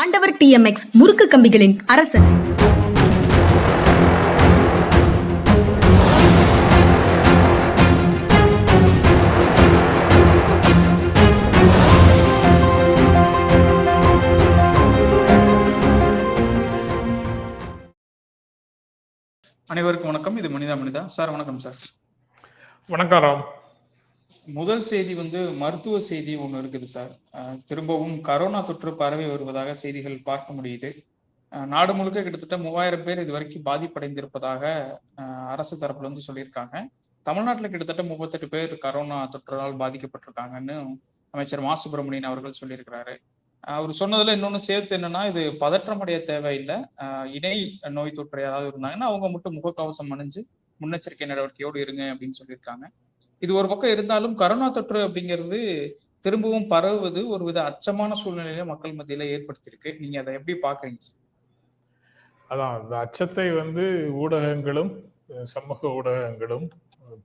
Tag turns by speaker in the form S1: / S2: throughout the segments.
S1: ஆண்டவர் டிஎம்எக்ஸ் முறுக்கு கம்பிகளின் அரசன்.
S2: அனைவருக்கும் வணக்கம். இது மனிதா மனிதா. சார் வணக்கம் சார்.
S3: வணக்கம் ராம்.
S2: முதல் செய்தி வந்து மருத்துவ செய்தி ஒன்று இருக்குது சார். திரும்பவும் கரோனா தொற்று பரவி வருவதாக செய்திகள் பார்க்க முடியுது. நாடு முழுக்க கிட்டத்தட்ட மூவாயிரம் பேர் இது வரைக்கும் பாதிப்படைந்திருப்பதாக அரசு தரப்புல இருந்து சொல்லியிருக்காங்க. தமிழ்நாட்டில் கிட்டத்தட்ட முப்பத்தெட்டு பேர் கரோனா தொற்றால் பாதிக்கப்பட்டிருக்காங்கன்னு அமைச்சர் மா. சுப்பிரமணியன் அவர்கள் சொல்லியிருக்கிறாரு. அவர் சொன்னதுல இன்னொன்று சேர்த்து என்னன்னா இது பதற்றம் அடைய தேவையில்லை. இணை நோய் தொற்று யாராவது இருந்தாங்கன்னா அவங்க மட்டும் முகக்கவசம் அணிஞ்சு முன்னெச்சரிக்கை நடவடிக்கையோடு இருங்க அப்படின்னு சொல்லியிருக்காங்க. இது ஒரு பக்கம் இருந்தாலும் கரோனா தொற்று அப்படிங்கிறது திரும்பவும் பரவுவது ஒரு வித அச்சமான சூழ்நிலையில மக்கள் மத்தியில ஏற்படுத்தியிருக்கு. நீங்க அதை எப்படி பாக்குறீங்க
S3: அதான் அந்த அச்சத்தை வந்து ஊடகங்களும் சமூக ஊடகங்களும்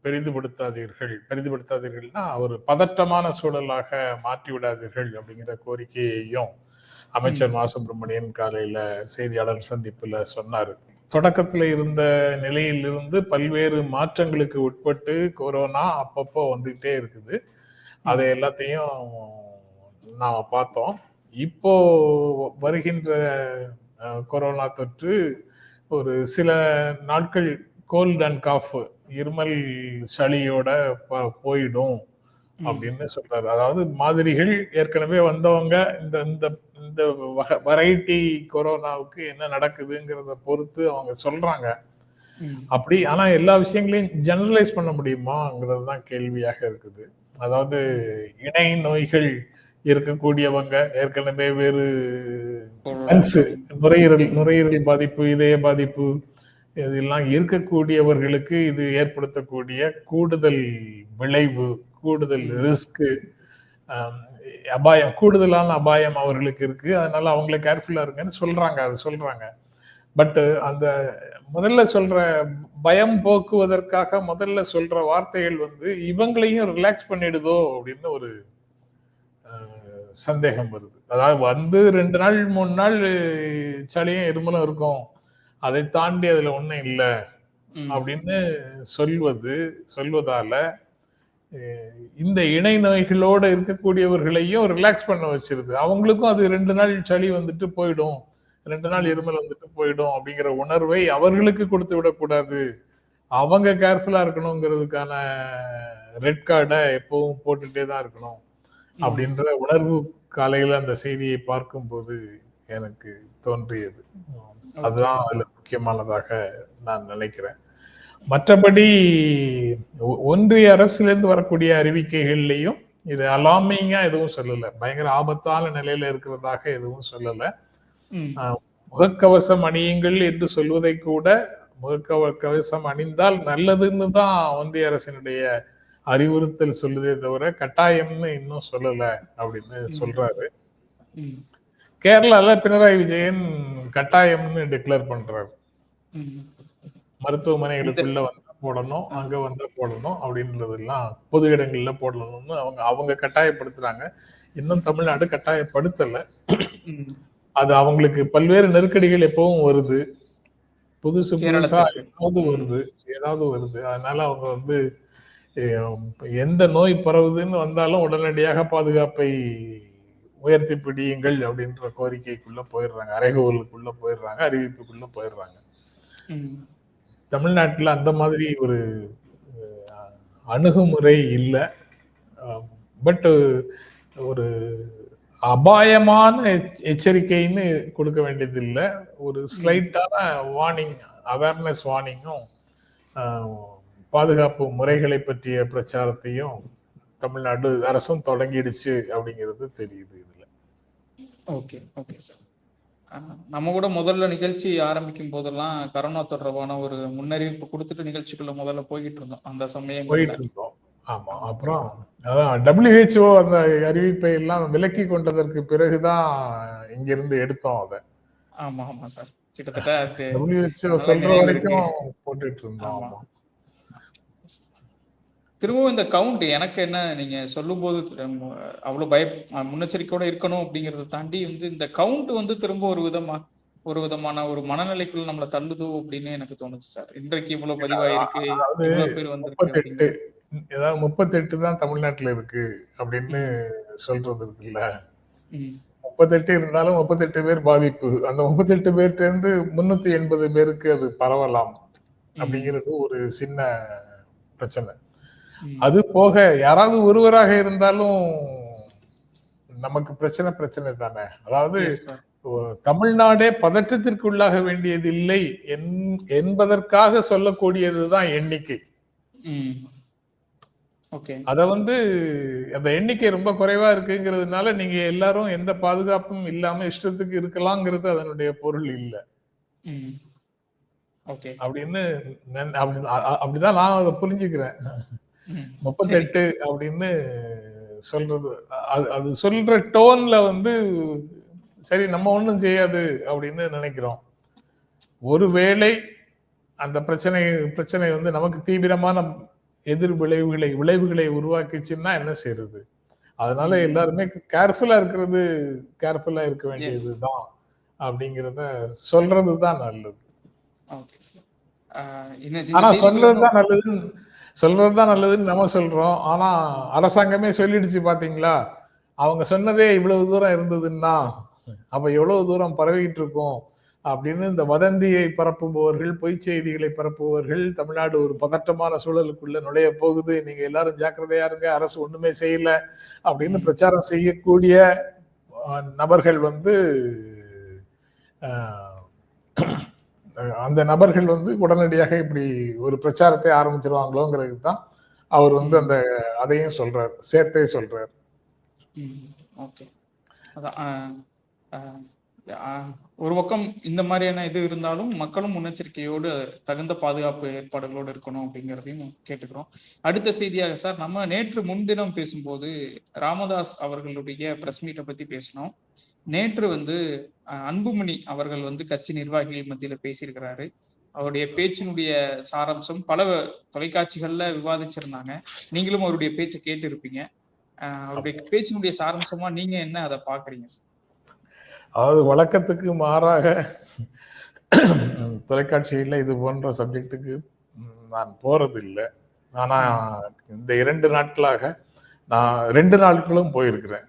S3: பெரிதுபடுத்தாதீர்கள் பெரிதுபடுத்தாதீர்கள்னா ஒரு பதற்றமான சூழலாக மாற்றி விடாதீர்கள் அப்படிங்கிற கோரிக்கையையும் அமைச்சர் மா. சுப்பிரமணியன் காலையில செய்தியாளர் சந்திப்புல சொன்னாரு. தொடக்கத்துல இருந்த நிலையிலிருந்து பல்வேறு மாற்றங்களுக்கு உட்பட்டு கொரோனா அப்பப்போ வந்துகிட்டே இருக்குது. அதை எல்லாத்தையும் நாம பார்த்தோம். இப்போ வருகின்ற கொரோனா தொற்று ஒரு சில நாட்கள் கோல்ட் அண்ட் காஃப் இருமல் சளியோட போயிடும் அப்படின்னு சொல்றாரு. அதாவது மாதிரிகள் ஏற்கனவே வந்தவங்க இந்த இந்த இந்த வெரைட்டி கொரோனாவுக்கு என்ன நடக்குதுங்கிறத பொறுத்து அவங்க சொல்றாங்க. அப்படி ஆனா எல்லா விஷயங்களையும் ஜெனரலைஸ் பண்ண முடியுமாங்கிறது தான் கேள்வியாக இருக்குது. அதாவது இணை நோய்கள் இருக்கக்கூடியவங்க ஏற்கனவே வேறு லங்ஸ் நுரையீரல் நுரையீரல் பாதிப்பு இதய பாதிப்பு இதெல்லாம் இருக்கக்கூடியவர்களுக்கு இது ஏற்படுத்தக்கூடிய கூடுதல் விளைவு கூடுதல் ரிஸ்க் அபாயம் கூடுதலான அபாயம் அவர்களுக்கு இருக்கு. அதனால அவங்கள கேர்ஃபுல்லா இருங்கன்னு சொல்றாங்க அது சொல்றாங்க. பட் அந்த முதல்ல சொல்ற பயம் போக்குவதற்காக முதல்ல சொல்ற வார்த்தைகள் வந்து இவங்களையும் ரிலாக்ஸ் பண்ணிடுதோ? அப்படின்னு ஒரு சந்தேகம் வருது. அதாவது வந்து ரெண்டு நாள் மூணு நாள் சளியும் இருமலும் இருக்கும். அதை தாண்டி அதுல ஒண்ணும் இல்லை. அப்படின்னு சொல்வது சொல்வதால இந்த இணை நோய்களோட இருக்கக்கூடியவர்களையும் ரிலாக்ஸ் பண்ண வச்சிருது. அவங்களுக்கும் அது ரெண்டு நாள் சளி வந்துட்டு போயிடும். ரெண்டு நாள் இருமல் வந்துட்டு போயிடும் அப்படிங்கிற உணர்வை அவர்களுக்கு கொடுத்து விடக்கூடாது. அவங்க கேர்ஃபுல்லா இருக்கணுங்கிறதுக்கான ரெட் கார்டை எப்பவும் போட்டுட்டே தான் இருக்கணும். அப்படின்ற உணர்வு காலையில அந்த செய்தியை பார்க்கும்போது எனக்கு தோன்றியது. அதுதான் அதுல முக்கியமானதாக நான் நினைக்கிறேன். மற்றபடி ஒன்றிய அரசிலிருந்து வரக்கூடிய அறிவிக்கைகள்லையும் இது அலாமிங்கா எதுவும் சொல்லல. பயங்கர ஆபத்தான நிலையில இருக்கிறதாக எதுவும் சொல்லல. முகக்கவசம் அணியுங்கள் என்று சொல்வதை கூட முகக்கவ கவசம் அணிந்தால் நல்லதுன்னு தான் ஒன்றிய அரசினுடைய அறிவுறுத்தல் சொல்லுதே தவிர கட்டாயம்னு இன்னும் சொல்லல அப்படின்னு சொல்றாரு. கேரளால பினராயி விஜயன் கட்டாயம்னு டிக்ளேர் பண்றாரு. மருத்துவமனைகளுக்குள்ள வந்தா போடணும் அங்க வந்தா போடணும் அப்படின்றதெல்லாம் பொது இடங்கள்ல போடணும்னு அவங்க அவங்க கட்டாயப்படுத்துறாங்க இன்னும் தமிழ்நாடு கட்டாயப்படுத்தல. அது அவங்களுக்கு பல்வேறு நெருக்கடிகள் எப்பவும் வருது புதுசு புதுசா. ஏதாவது வருது ஏதாவது வருது அதனால அவங்க வந்து எந்த நோய் பரவுதுன்னு வந்தாலும் உடனடியாக பாதுகாப்பை உயர்த்தி பிடியுங்கள் அப்படின்ற கோரிக்கைக்குள்ள போயிடுறாங்க அறைகூவலுக்குள்ள போயிடுறாங்க அறிவிப்புக்குள்ள போயிடுறாங்க. தமிழ்நாட்டில் அந்த மாதிரி ஒரு அணுகுமுறை இல்லை. பட் ஒரு அபாயமான எச்சரிக்கைன்னு கொடுக்க வேண்டியது இல்லை ஒரு ஸ்லைட்டான வார்னிங் அவேர்னஸ் வார்னிங்கும் பாதுகாப்பு முறைகளை பற்றிய பிரச்சாரத்தையும் தமிழ்நாடு அரசும் தொடங்கிடுச்சு அப்படிங்கிறது தெரியுது இதில்.
S2: ஓகே ஓகே சார் நம்ம கூட முதல்ல நிகழ்ச்சி ஆரம்பிக்கும் போதெல்லாம் கரோனா தொடர்பான ஒரு முன்னறிவிப்பு கொடுத்துட்டு நிகழ்ச்சிக்குள்ள முதல்ல போய்கிட்டு இருந்தோம். அந்த சமயங்கள்ல
S3: போயிட்டு இருந்தோம். ஆமா அப்புறம் அதான் டபிள்யூஹெச்ஓ அந்த அறிவிப்பை எல்லாம் விலக்கி கொண்டதற்கு பிறகுதான் இங்கிருந்து எடுத்தோம் அதை.
S2: ஆமா ஆமா சார். கிட்டத்தட்ட
S3: டபிள்யூஹெச்ஓ சொல்ற வரைக்கும் போட்டுட்டு இருந்தோம்.
S2: ஆமா. திரும்பவும் இந்த கவுண்ட் எனக்கு என்ன? நீங்க சொல்லும்போது உம், அவ்வளவு பய முன்னெச்சரிக்கையோட இருக்கணும் அப்படிங்கறத தாண்டி வந்து இந்த கவுண்ட் வந்து திரும்ப ஒரு விதமா ஒரு விதமான ஒரு மனநிலைக்குள்ள நம்மள தள்ளுதோ அப்படின்னு எனக்கு தோணுச்சு சார் இன்றைக்கு இவ்வளவு பதிவாயிருக்கு இவ்வளவு பேர் அப்படின்னு.
S3: ஏதாவது முப்பத்தெட்டு தான் தமிழ்நாட்டுல இருக்கு அப்படின்னு சொல்றது இருக்குல்ல முப்பத்தெட்டு இருந்தாலும் முப்பத்தெட்டு பேர் பாதிப்பு. அந்த முப்பத்தெட்டு பேர்ட்ட இருந்து முன்னூத்தி எண்பது பேருக்கு அது பரவலாம் அப்படிங்கிறது ஒரு சின்ன பிரச்சனை. அது போக யாராவது ஒருவராக இருந்தாலும் நமக்கு பிரச்சனை பிரச்சனை தானே. அதாவது. தமிழ்நாடே பதற்றத்திற்குள்ளாக வேண்டியது இல்லை என்- என்பதற்காக சொல்லக்கூடியதுதான் எண்ணிக்கை. அத வந்து அந்த எண்ணிக்கை ரொம்ப குறைவா இருக்குங்கிறதுனால நீங்க எல்லாரும் எந்த பாதுகாப்பும் இல்லாம இஷ்டத்துக்கு இருக்கலாங்கிறது அதனுடைய பொருள் இல்ல. அப்படின்னு அப்படிதான் நான் அதை புரிஞ்சுக்கிறேன். முப்பத்தெட்டு அப்படின்னு சொல்றது. அது அது சொல்ற டோன்ல வந்து சரி நம்ம ஒண்ணும் செய்யாது அப்படின்னு நினைக்கிறோம். ஒருவேளை அந்த பிரச்சனை பிரச்சனை வந்து நமக்கு தீவிரமான எதிர் விளைவுகளை விளைவுகளை உருவாக்கிச்சுன்னா என்ன செய்யறது அதனால எல்லாருமே கேர்ஃபுல்லா இருக்கிறது கேர்ஃபுல்லா இருக்க வேண்டியதுதான் அப்படிங்கிறத சொல்றதுதான் நல்லது.
S2: ஓகே சார் ஆஹ் இந்த இந்த
S3: ஆனா
S2: செய்திக்குள்ள
S3: சொல்றதுதான் நல்லதுன்னு சொல்றதுதான் நல்லதுன்னு நம்ம சொல்றோம். ஆனா அரசாங்கமே சொல்லிடுச்சு பாத்தீங்களா? அவங்க சொன்னதே இவ்வளவு தூரம் இருந்ததுன்னா அப்ப எவ்வளவு தூரம் பரவிட்டு இருக்கும்? அப்படின்னு இந்த வதந்தியை பரப்புபவர்கள் பொய் செய்திகளை பரப்புபவர்கள் தமிழ்நாடு ஒரு பதட்டமான சூழலுக்குள்ள நுழைய போகுது. நீங்க எல்லாரும் ஜாக்கிரதையா இருங்க அரசு ஒண்ணுமே செய்யல அப்படின்னு பிரச்சாரம் செய்யக்கூடிய நபர்கள் வந்து அந்த நபர்கள் வந்து உடனடியாக இப்படி ஒரு பிரச்சாரத்தை ஆரம்பிச்சிருவாங்களோங்கிறது தான் அவர் வந்து அந்த அதையும் சொல்றார் சேர்த்தே சொல்றார்.
S2: ம், ஓகே. ஒரு பக்கம் இந்த மாதிரியான இது இருந்தாலும் மக்களும் முன்னெச்சரிக்கையோடு தகுந்த பாதுகாப்பு ஏற்பாடுகளோடு இருக்கணும் அப்படிங்கிறதையும் கேட்டுக்கிறோம். அடுத்த செய்தியாக சார் நம்ம நேற்று முன்தினம் பேசும்போது ராமதாஸ் அவர்களுடைய பிரஸ் மீட்டை பத்தி பேசினோம். நேற்று வந்து அன்புமணி அவர்கள் வந்து கட்சி நிர்வாகிகள் மத்தியில பேசியிருக்கிறாரு. அவருடைய பேச்சினுடைய சாராம்சம் பல தொலைக்காட்சிகள்ல விவாதிச்சிருந்தாங்க. நீங்களும் அவருடைய பேச்சை கேட்டு இருப்பீங்க அவருடைய பேச்சினுடைய சாராம்சமா நீங்க என்ன அதை பாக்குறீங்க சார்?
S3: அதாவது வழக்கத்துக்கு மாறாக தொலைக்காட்சியில் இது போன்ற சப்ஜெக்ட்டுக்கு நான் போறது இல்லை ஆனா இந்த இரண்டு நாட்களாக நான் ரெண்டு நாட்களும் போயிருக்கிறேன்.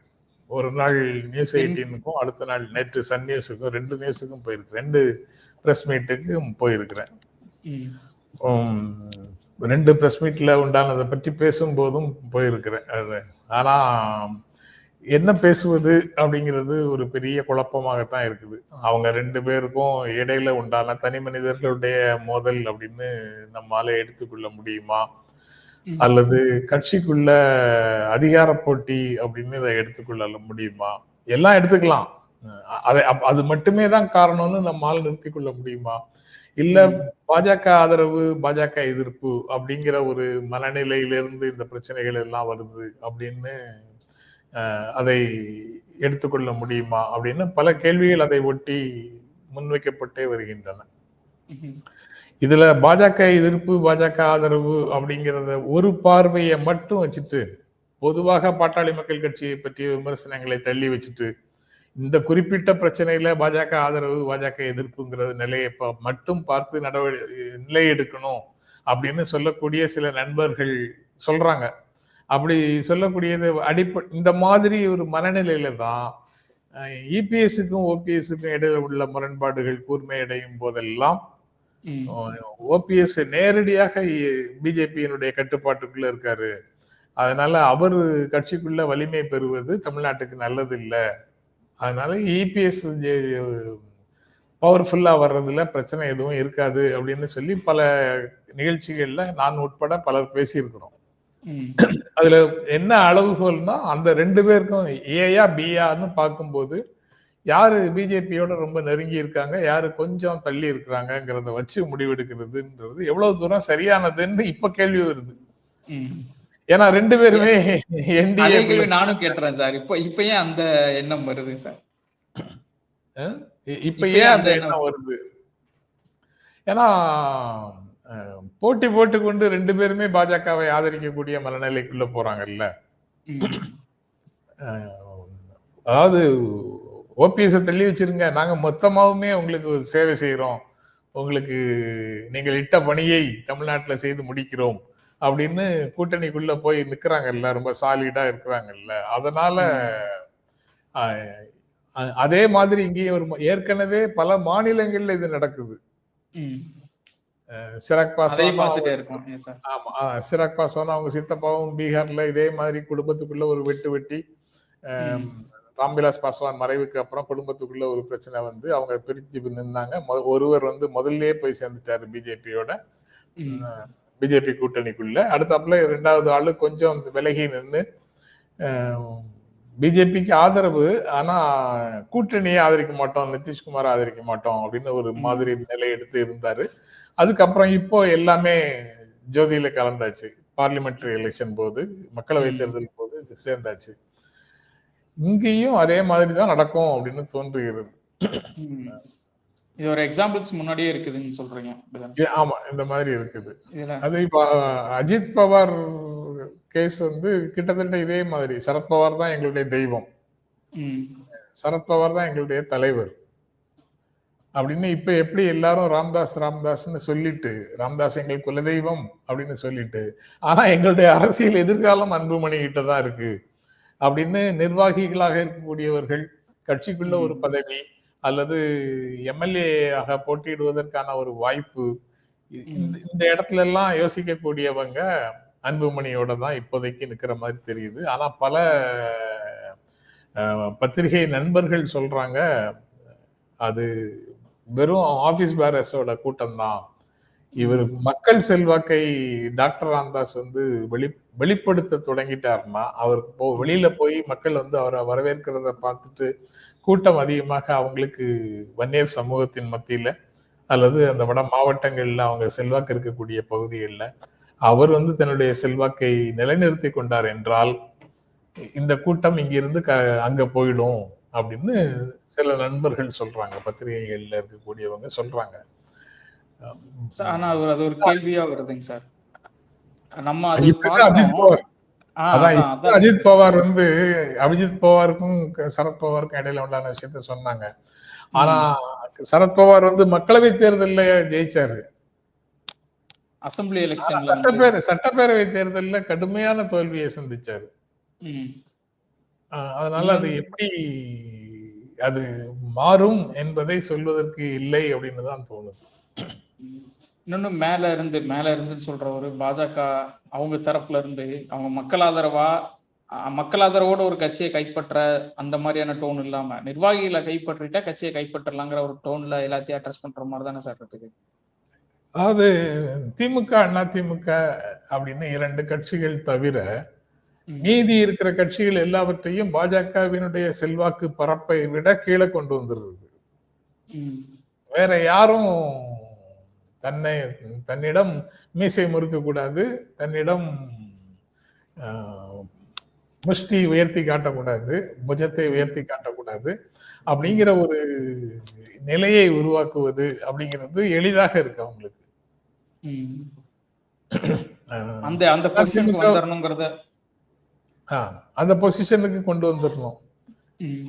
S3: ஒரு நாள் நியூஸ் எயிட்டீனுக்கும் அடுத்த நாள் நேற்று சன் நியூஸுக்கும் ரெண்டு நியூஸுக்கும் போயிருக்கிறேன். ரெண்டு ப்ரெஸ் மீட்டுக்கும் போயிருக்கிறேன். ரெண்டு ப்ரெஸ் மீட்ல உண்டானதை பற்றி பேசும்போதும் போயிருக்கிறேன். அது ஆனா என்ன பேசுவது அப்படிங்கிறது ஒரு பெரிய குழப்பமாகத்தான் இருக்குது. அவங்க ரெண்டு பேருக்கும் இடையில உண்டான தனி மனிதர்களுடைய மோதல் அப்படின்னு நம்மால எடுத்துக்கொள்ள முடியுமா. அல்லது கட்சிக்குள்ள அதிகார போட்டி அப்படின்னு இதை எடுத்துக்கொள்ள முடியுமா? எல்லாம் எடுத்துக்கலாம். அதை அது மட்டுமே தான் காரணம்னு நம்மால் நிறுத்திக் கொள்ள முடியுமா? இல்ல பாஜக ஆதரவு பாஜக எதிர்ப்பு அப்படிங்கிற ஒரு மனநிலையிலிருந்து இந்த பிரச்சனைகள் எல்லாம் வருது அப்படின்னு அதை எடுத்துக்கொள்ள முடியுமா அப்படின்னு பல கேள்விகள் அதை ஒட்டி முன்வைக்கப்பட்டே வருகின்றன. இதுல பாஜக எதிர்ப்பு பாஜக ஆதரவு அப்படிங்கிறத ஒரு பார்வையை மட்டும் வச்சுட்டு பொதுவாக பாட்டாளி மக்கள் கட்சியை பற்றிய விமர்சனங்களை தள்ளி வச்சுட்டு இந்த குறிப்பிட்ட பிரச்சனையில பாஜக ஆதரவு பாஜக எதிர்ப்புங்கிற நிலையை மட்டும் பார்த்து நடவடிக்கை நிலை எடுக்கணும் அப்படின்னு சொல்லக்கூடிய சில நண்பர்கள் சொல்றாங்க. அப்படி சொல்லக்கூடியது அடிப்ப இந்த மாதிரி ஒரு மனநிலையில தான் இபிஎஸ்க்கும் ஓபிஎஸ்க்கும் இடையில உள்ள முரண்பாடுகள் கூர்மையடையும் போதெல்லாம் ஓபிஎஸ் நேரடியாக பிஜேபியினுடைய கட்டுப்பாட்டுக்குள்ள இருக்காரு. அதனால அவர் கட்சிக்குள்ள வலிமை பெறுவது தமிழ்நாட்டுக்கு நல்லது இல்ல அதனால இபிஎஸ் பவர்ஃபுல்லா வர்றதுல பிரச்சனை எதுவும் இருக்காது அப்படின்னு சொல்லி பல நிகழ்ச்சிகள்ல நான் உட்பட பலர் பேசியிருக்கிறோம். அதுல என்ன அளவுகோல்னா அந்த ரெண்டு பேருக்கும் ஏயா பியான்னு பார்க்கும்போது யாரு பிஜேபியோட ரொம்ப நெருங்கி இருக்காங்க? யாரு கொஞ்சம் தள்ளி இருக்கிறாங்கிறத வச்சு முடிவெடுக்கிறதுன்றது எவ்வளவு தூரம் சரியானதுன்னு இப்ப கேள்வி வருது. ஏன்னா ரெண்டு பேருமே என்டிஏ
S2: நானும் கேட்டுறேன் சார். இப்ப இப்ப ஏன் அந்த எண்ணம் வருது சார்?
S3: இப்ப ஏன்
S2: அந்த
S3: எண்ணம் வருது? ஏன்னா போட்டி போட்டுக்கொண்டு ரெண்டு பேருமே பாஜகவை ஆதரிக்கக்கூடிய மனநிலைக்குள்ள போறாங்கல்ல. அதாவது ஓபிஎஸ் தள்ளி வச்சிருங்க. நாங்க மொத்தமாவுமே உங்களுக்கு சேவை செய்யறோம் உங்களுக்கு நீங்கள் இட்ட பணியை தமிழ்நாட்டுல செய்து முடிக்கிறோம் அப்படின்னு கூட்டணிக்குள்ள போய் நிக்கிறாங்கல்ல. ரொம்ப சாலிடா இருக்கிறாங்கல்ல. அதனால அதே மாதிரி இங்கேயும் ஒரு ஏற்கனவே பல மாநிலங்கள்ல இது நடக்குது. சிராக் பாஸ்வான் ஆமா சிராக் பாஸ்வான் அவங்க சித்தப்பாவும் பீகார்ல இதே மாதிரி குடும்பத்துக்குள்ள ஒரு வெட்டு வெட்டி ராம்விலாஸ் பாஸ்வான் மறைவுக்கு அப்புறம் குடும்பத்துக்குள்ள ஒரு பிரச்சனை வந்து அவங்க பிரிஞ்சு நின்னாங்க மொ- ஒருவர் வந்து முதல்லயே போய் சேர்ந்துட்டாரு பிஜேபியோட. பிஜேபி கூட்டணிக்குள்ள அடுத்தாப்புல ரெண்டாவது ஆளு கொஞ்சம் விலகி நின்று பிஜேபிக்கு ஆதரவு ஆனா கூட்டணியை ஆதரிக்க மாட்டோம் நிதிஷ்குமார் ஆதரிக்க மாட்டோம் அப்படின்னு ஒரு. மாதிரி நிலை எடுத்து இருந்தாரு அதுக்கப்புறம் இப்போ எல்லாமே ஜோதியில கலந்தாச்சு பார்லிமெண்டரி எலெக்ஷன் போது மக்களவை. தேர்தல் போது சேர்ந்தாச்சு இங்கேயும் அதே மாதிரி தான் நடக்கும் அப்படின்னு தோன்றுகிறது.
S2: இது ஒரு எக்ஸாம்பிள்ஸ் முன்னாடியே இருக்குதுன்னு சொல்றீங்க
S3: ஆமா இந்த மாதிரி இருக்குது. அது இப்போ அஜித் பவார் கேஸ் வந்து கிட்டத்தட்ட இதே மாதிரி. சரத்பவார் தான் எங்களுடைய தெய்வம். சரத்பவார் தான் எங்களுடைய தலைவர். அப்படின்னு இப்ப எப்படி எல்லாரும் ராம்தாஸ் ராம்தாஸ்னு சொல்லிட்டு ராம்தாஸ் எங்கள் குலதெய்வம் அப்படின்னு சொல்லிட்டு ஆனா எங்களுடைய அரசியல் எதிர்காலம் அன்புமணி கிட்ட தான் இருக்கு. அப்படின்னு நிர்வாகிகளாக இருக்கக்கூடியவர்கள் கட்சிக்குள்ள ஒரு பதவி அல்லது எம்எல்ஏ ஆக போட்டியிடுவதற்கான ஒரு வாய்ப்பு இந்த இடத்துல எல்லாம் யோசிக்கக்கூடியவங்க அன்புமணியோட தான் இப்போதைக்கு நிக்கிற மாதிரி தெரியுது. ஆனா பல பத்திரிகை நண்பர்கள் சொல்றாங்க அது வெறும் ஆபீஸ் பேரஸோட கூட்டம் தான். இவர் மக்கள் செல்வாக்கை டாக்டர் ராம்தாஸ் வந்து வெளி வெளிப்படுத்த தொடங்கிட்டாருன்னா அவர் போ வெளியில போய் மக்கள் வந்து அவரை வரவேற்கிறத பார்த்துட்டு கூட்டம் அதிகமாக அவங்களுக்கு வன்னியர் சமூகத்தின் மத்தியில அல்லது அந்த வட மாவட்டங்கள்ல அவங்க செல்வாக்கு இருக்கக்கூடிய பகுதிகளில் அவர் வந்து தன்னுடைய செல்வாக்கை நிலைநிறுத்தி கொண்டார் என்றால் இந்த கூட்டம் இங்கிருந்து க அங்க போயிடும் அப்படின்னு சில நண்பர்கள் சொல்றாங்க பத்திரிகைகள்ல இருக்கக்கூடியவங்க சொல்றாங்க.
S2: சார், ஆனா அவர் அது ஒரு கேள்வியா வருதுங்க சார். நம்ம அது
S3: அஜித். பவார். அஜித் பவார் வந்து அபிஜித் பவாருக்கும் சரத் பவாருக்கும் இடையில உண்டான விஷயத்த சொன்னாங்க. ஆனா சரத் பவார் வந்து மக்களவை தேர்தல்ல ஜெயிச்சாரு.
S2: அசம்பிளி வந்து
S3: சட்டப்பேரவை சட்டப்பேரவை தேர்தல்ல கடுமையான தோல்வியை சந்திச்சாரு. அதனால அது எப்படி அது மாறும் என்பதை சொல்வதற்கு இல்லை அப்படின்னு தான் தோணுது.
S2: இன்னொன்னு மேல இருந்து மேல இருந்துன்னு சொல்ற ஒரு பாஜக அவங்க தரப்புல இருந்து அவங்க மக்கள் ஆதரவா மக்கள் ஆதரவோட ஒரு கட்சியை கைப்பற்ற அந்த மாதிரியான டோன் இல்லாம நிர்வாகிகளை கைப்பற்றிட்டா கட்சியை கைப்பற்றலாங்கிற ஒரு டோன்ல எல்லாத்தையும் அட்ரஸ் பண்ற மாதிரி தானே சார் இருக்குது
S3: அதாவது திமுக அண்ணா திமுக அப்படின்னு இரண்டு கட்சிகள் தவிர. மீதி இருக்கிற கட்சிகள் எல்லாவற்றையும் பாஜகவினுடைய செல்வாக்கு பரப்பை விட கீழே கொண்டு வந்துடுறது. வேற யாரும் தன்னை தன்னிடம் மீசை முறுக்க கூடாது தன்னிடம் முஷ்டி உயர்த்தி காட்டக்கூடாது புஜத்தை உயர்த்தி காட்டக்கூடாது அப்படிங்கிற ஒரு நிலையை உருவாக்குவது அப்படிங்கிறது எளிதாக இருக்கு அவங்களுக்கு.
S2: அந்த அந்த பொசிஷனுக்கு
S3: அந்த பொசிஷனுக்கு கொண்டு வந்துடணும்.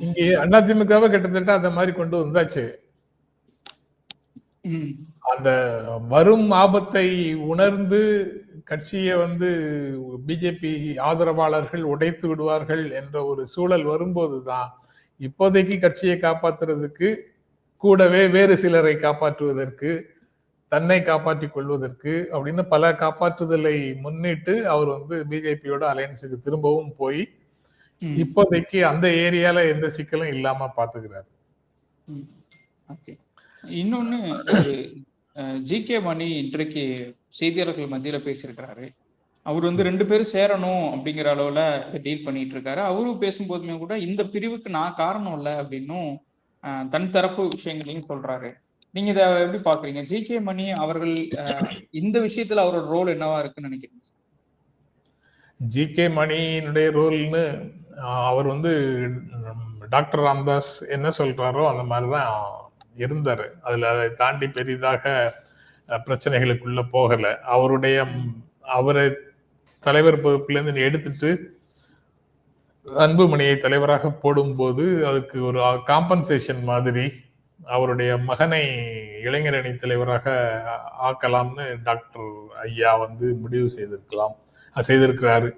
S3: இங்கே அதிமுகவை கிட்டத்தட்ட அந்த மாதிரி கொண்டு வந்தாச்சு. அந்த வரும் ஆபத்தை உணர்ந்து கட்சியை வந்து பிஜேபி ஆதரவாளர்கள் உடைத்து விடுவார்கள் என்ற ஒரு சூழல் வரும்போதுதான் இப்போதைக்கு கட்சியை காப்பாத்துறதுக்கு கூடவே வேறு சிலரை காப்பாற்றுவதற்கு தன்னை காப்பாற்றிக் கொள்வதற்கு அப்படின்னு பல காப்பாற்றுதலை முன்னிட்டு அவர் வந்து பிஜேபியோட அலையன்ஸுக்கு திரும்பவும் போய். இப்போதைக்கு அந்த ஏரியால எந்த சிக்கலும் இல்லாம பாத்துக்கிறாரு.
S2: இன்னொன்னு ஜி கே மணி இன்றைக்கு செய்தியாளர்கள் மத்தியில பேசியிருக்கிறாரு. அவர் வந்து ரெண்டு பேரும் சேரணும் அப்படிங்கிற அளவுல டீல் பண்ணிட்டு இருக்காரு அவரும் பேசும்போதுமே கூட இந்த பிரிவுக்கு நான் காரணம் இல்லை அப்படின்னும் தன் தரப்பு விஷயங்களையும் சொல்றாரு. நீங்க இதை எப்படி பாக்குறீங்க? ஜி கே மணி அவர்கள் இந்த விஷயத்துல அவரோட ரோல் என்னவா இருக்குன்னு நினைக்கிறீங்க
S3: ஜி கே மணியினுடைய ரோல்னு அவர் வந்து டாக்டர் ராம்தாஸ் என்ன சொல்றாரோ அந்த மாதிரி தான் இருந்தார். அதில் அதை தாண்டி பெரிதாக பிரச்சனைகளுக்குள்ள போகலை. அவருடைய அவரை தலைவர் பொறுப்பிலிருந்து எடுத்துட்டு அன்புமணியை தலைவராக போடும்போது அதுக்கு ஒரு காம்பன்சேஷன் மாதிரி அவருடைய மகனை இளைஞரணி தலைவராக ஆக்கலாம்னு டாக்டர் ஐயா வந்து முடிவு செய்திருக்கலாம் செய்திருக்கிறாரு.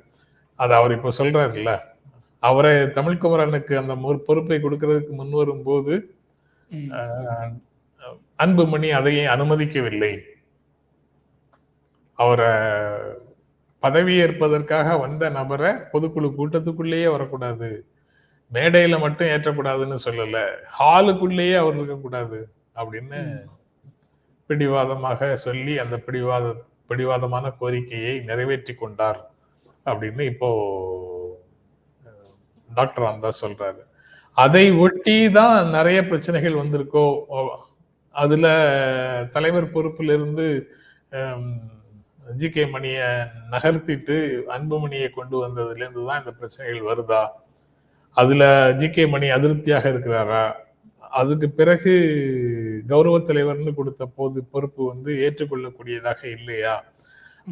S3: அது அவர் இப்போ சொல்றாருல்ல. அவரை தமிழ்குமரனுக்கு அந்த பொறுப்பை கொடுக்கறதுக்கு முன் வரும்போது அன்புமணி அதையே அனுமதிக்கவில்லை. அவரை பதவியேற்பதற்காக வந்த நபரை பொதுக்குழு கூட்டத்துக்குள்ளேயே வரக்கூடாது. மேடையில மட்டும் ஏற்றக்கூடாதுன்னு சொல்லல. ஹாலுக்குள்ளேயே அவர் இருக்கக்கூடாது அப்படின்னு பிடிவாதமாக சொல்லி அந்த பிடிவாத பிடிவாதமான கோரிக்கையை நிறைவேற்றி கொண்டார் அப்படின்னு இப்போ டாக்டர் ராமதாஸ் சொல்றாரு. அதை ஒட்டி தான் நிறைய பிரச்சனைகள் வந்திருக்கோ? அதுல தலைவர் பொறுப்புல இருந்து ஜி கே மணிய நகர்த்திட்டு அன்புமணியை கொண்டு வந்ததுல இருந்து தான் இந்த பிரச்சனைகள் வருதா? அதுல ஜி கே மணி அதிருப்தியாக இருக்கிறாரா? அதுக்கு பிறகு கௌரவ தலைவர்னு கொடுத்த போது பொறுப்பு வந்து ஏற்றுக்கொள்ளக்கூடியதாக இல்லையா?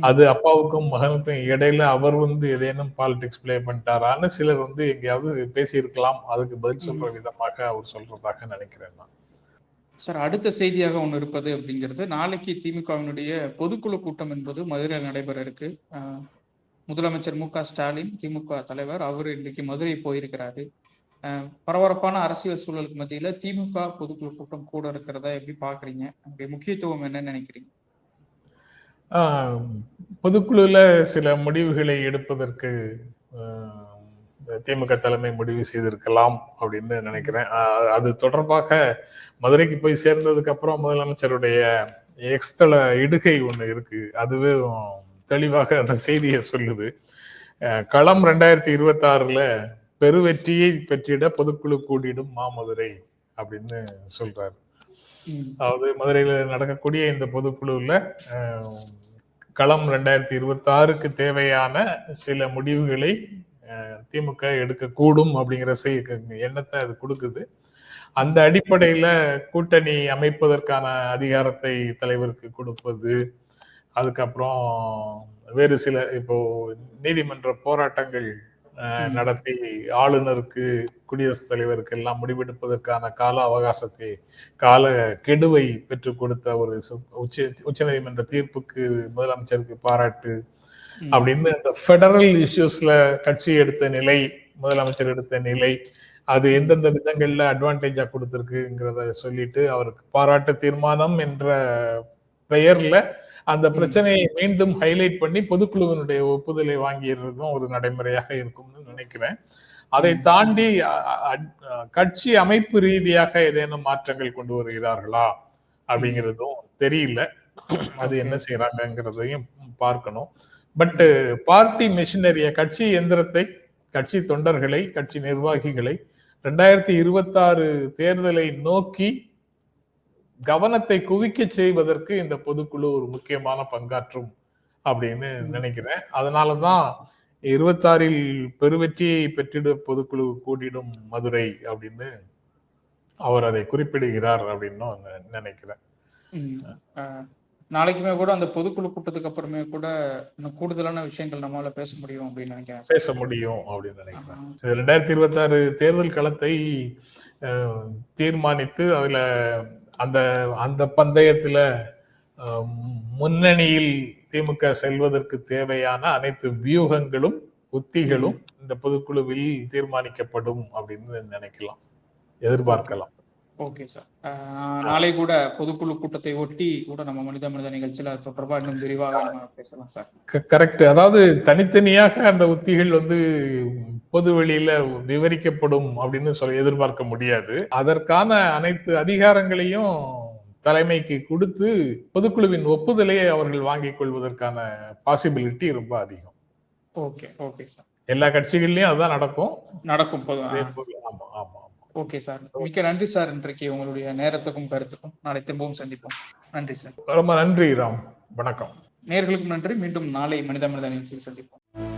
S3: அது அப்பாவுக்கும் மகனுக்கும் இடையில அவர் வந்து ஏதேனும் பாலிடிக்ஸ் ப்ளே பண்ணிட்டாரான்னு சிலர் வந்து எங்கேயாவது பேசியிருக்கலாம். அதுக்கு பதில் சொல்ற விதமாக அவர் சொல்றதாக நினைக்கிறேன் நான்.
S2: சார் அடுத்த செய்தியாக ஒன்று இருப்பது அப்படிங்கிறது நாளைக்கு திமுகவினுடைய பொதுக்குழு கூட்டம் என்பது மதுரையில் நடைபெற இருக்கு. முதலமைச்சர் மு க ஸ்டாலின் திமுக தலைவர் அவர் இன்னைக்கு மதுரை போயிருக்கிறாரு. பரபரப்பான அரசியல் சூழலுக்கு மத்தியில திமுக பொதுக்குழு கூட்டம் கூட இருக்கிறதா எப்படி பாக்குறீங்க? முக்கியத்துவம் என்னன்னு நினைக்கிறீங்க?
S3: பொதுக்குழுல சில முடிவுகளை எடுப்பதற்கு திமுக தலைமை முடிவு செய்திருக்கலாம் அப்படின்னு நினைக்கிறேன். அது தொடர்பாக மதுரைக்கு போய் சேர்ந்ததுக்கு அப்புறம் முதலமைச்சருடைய எக்ஸ்தல இடுகை ஒன்று இருக்கு. அதுவே தெளிவாக அந்த செய்தியை சொல்லுது. களம் ரெண்டாயிரத்தி இருபத்தி ஆறுல பெருவெற்றியை பெற்றிட பொதுக்குழு கூடிடும் மாமதுரை அப்படின்னு சொல்றாரு. அதாவது மதுரையில நடக்கக்கூடிய இந்த பொதுக்குழுவில் களம் ரெண்டாயிரத்தி இருபத்தி ஆறுக்கு தேவையான சில முடிவுகளை திமுக எடுக்கக்கூடும் அப்படிங்கிற எண்ணத்தை அது கொடுக்குது. அந்த அடிப்படையில கூட்டணி அமைப்பதற்கான அதிகாரத்தை தலைவருக்கு கொடுப்பது அதுக்கப்புறம் வேறு சில இப்போ நீதிமன்ற போராட்டங்கள் நடத்தி ஆளுநருக்கு குடியரசுத் தலைவருக்கு எல்லாம் முடிவெடுப்பதற்கான கால அவகாசத்தை கால கெடுவை பெற்றுக் கொடுத்த ஒரு சு- உச்ச உச்சநீதிமன்ற தீர்ப்புக்கு முதலமைச்சருக்கு பாராட்டு அப்படின்னு இந்த ஃபெடரல் இஷ்யூஸ்ல கட்சி எடுத்த நிலை முதலமைச்சர் எடுத்த நிலை அது எந்தெந்த விதங்கள்ல அட்வான்டேஜா கொடுத்திருக்குங்கிறத சொல்லிட்டு அவருக்கு பாராட்டு தீர்மானம் என்ற பெயர்ல அந்த பிரச்சனையை மீண்டும் ஹைலைட் பண்ணி பொதுக்குழுவினுடைய ஒப்புதலை வாங்கிடுறதும் ஒரு நடைமுறையாக இருக்கும்னு நினைக்கிறேன். அதை தாண்டி கட்சி அமைப்பு ரீதியாக ஏதேனும் மாற்றங்கள் கொண்டு வருகிறார்களா அப்படிங்கிறதும் தெரியல. அது என்ன செய்யறாங்கங்கிறதையும் பார்க்கணும். பட் பார்ட்டி மிஷினரிய கட்சி எந்திரத்தை கட்சி தொண்டர்களை கட்சி நிர்வாகிகளை ரெண்டாயிரத்தி இருபத்தாறு தேர்தலை நோக்கி கவனத்தை குவிக்க செய்வதற்கு இந்த பொதுக்குழு ஒரு முக்கியமான பங்காற்றும் அப்படின்னு நினைக்கிறேன். அதனாலதான் இருபத்தாறில் பெருவெற்றியை பெற்றிட பொதுக்குழு கூடிடும் மதுரை அப்படின்னு அவர் அதை குறிப்பிடுகிறார் அப்படின்னு நினைக்கிறேன்.
S2: நாளைக்குமே கூட அந்த பொதுக்குழு கூட்டத்துக்கு அப்புறமே கூட இன்னும் கூடுதலான விஷயங்கள் நம்மளால பேச முடியும் அப்படின்னு நினைக்கிறேன்.
S3: பேச முடியும் அப்படின்னு நினைக்கிறேன். ரெண்டாயிரத்தி இருபத்தி ஆறு தேர்தல் களத்தை தீர்மானித்து அதுல அந்த அந்த பந்தயத்துல முன்னணியில் திமுக செல்வதற்கு தேவையான அனைத்து வியூகங்களும் உத்திகளும் இந்த பொதுக்குழுவில் தீர்மானிக்கப்படும் அப்படின்னு நினைக்கலாம். எதிர்பார்க்கலாம்.
S2: Okay sir. நாளை கூட பொதுக்குழு கூட்டத்தை ஒட்டி கூட நம்ம மனித மனித நிகழ்ச்சியில அது தொடர்பா இன்னும் விரிவாக நம்ம பேசலாம் சார்.
S3: கரெக்ட். அதாவது தனித்தனியாக அந்த உத்திகள் வந்து பொது வெளியில விவரிக்கப்படும் அப்படின்னு சொல்ல எதிர்பார்க்க முடியாது. அதற்கான அனைத்து அதிகாரங்களையும் தலைமைக்கு கொடுத்து பொதுக்குழுவின் ஒப்புதலை அவர்கள் வாங்கிக் கொள்வதற்கான பாசிபிலிட்டி ரொம்ப அதிகம்.
S2: ஓகே ஓகே சார்
S3: எல்லா கட்சிகள்லயும் அதுதான் நடக்கும்.
S2: நடக்கும்
S3: ஆமா ஆமா
S2: ஓகே சார் மிக்க நன்றி சார் இன்றைக்கு உங்களுடைய நேரத்துக்கும் கருத்துக்கும். நாளை திரும்பவும் சந்திப்போம். நன்றி சார்
S3: ரொம்ப நன்றி ராம். வணக்கம்.
S2: நேர்களுக்கும் நன்றி. மீண்டும் நாளை மனித மனித நிகழ்ச்சியில் சந்திப்போம்.